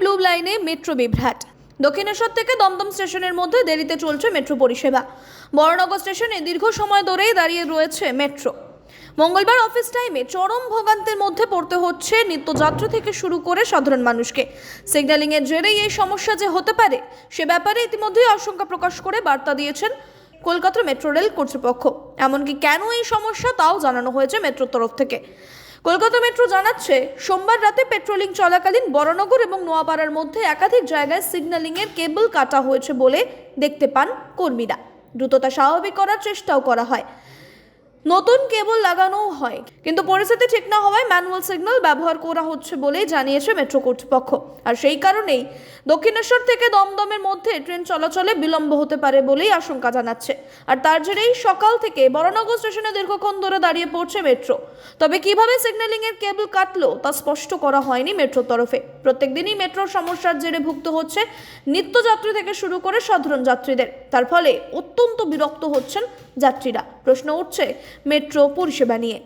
Blue লাইনে metro বিভ্রাট। Dakshineswar থেকে দমদম স্টেশনের মধ্যে দেরিতে চলছে মেট্রো পরিষেবা। বড়নগর স্টেশনে দীর্ঘ সময় ধরেই দাঁড়িয়ে রয়েছে মেট্রো। মঙ্গলবার অফিস টাইমে চরম ভোগান্তের মধ্যে পড়তে হচ্ছে নিত্যযাত্রা থেকে শুরু করে সাধারণ মানুষকে। সিগন্যালিংয়ের জেরেই এই সমস্যা যে হতে পারে, সে ব্যাপারে ইতিমধ্যেই আশঙ্কা প্রকাশ করে বার্তা দিয়েছেন কলকাতা মেট্রো রেল কর্তৃপক্ষ। এমনকি কেন এই সমস্যা, তাও জানানো হয়েছে মেট্রোর তরফ থেকে। কলকাতা মেট্রো জানাচ্ছে, সোমবার রাতে পেট্রোলিং চলাকালীন বড়নগর এবং নোয়াপাড়ার মধ্যে একাধিক জায়গায় সিগন্যালিংয়ের কেবল কাটা হয়েছে বলে দেখতে পান কর্মীরা। দ্রুততা স্বাভাবিক করার চেষ্টাও করা হয়। নতুন কেবল লাগানোও হয়। কিন্তু পরিস্থিতি ঠিক না হওয়ায় ম্যানুয়াল সিগন্যাল ব্যবহার করা হচ্ছে বলেই জানিয়েছে মেট্রো কর্তৃপক্ষ। আর সেই কারণেই দক্ষিণেশ্বর থেকে দমদমের মধ্যে ট্রেন চলাচলে বিলম্ব হতে পারে বলেই আশঙ্কা জানাচ্ছে। আর তার জেরেই সকাল থেকে বড়নগর স্টেশনে দীর্ঘক্ষণ ধরে দাঁড়িয়ে পড়ছে মেট্রো। তবে কীভাবে সিগন্যালিং এর কেবল কাটলো তা স্পষ্ট করা হয়নি মেট্রোর তরফে। প্রত্যেক দিনই মেট্রোর সমস্যার জেরে ভুক্ত হচ্ছে নিত্যযাত্রী থেকে শুরু করে সাধারণ যাত্রীদের। তার ফলে অত্যন্ত বিরক্ত হচ্ছেন যাত্রীরা। প্রশ্ন উঠছে মেট্রো পরিষেবা নিয়ে।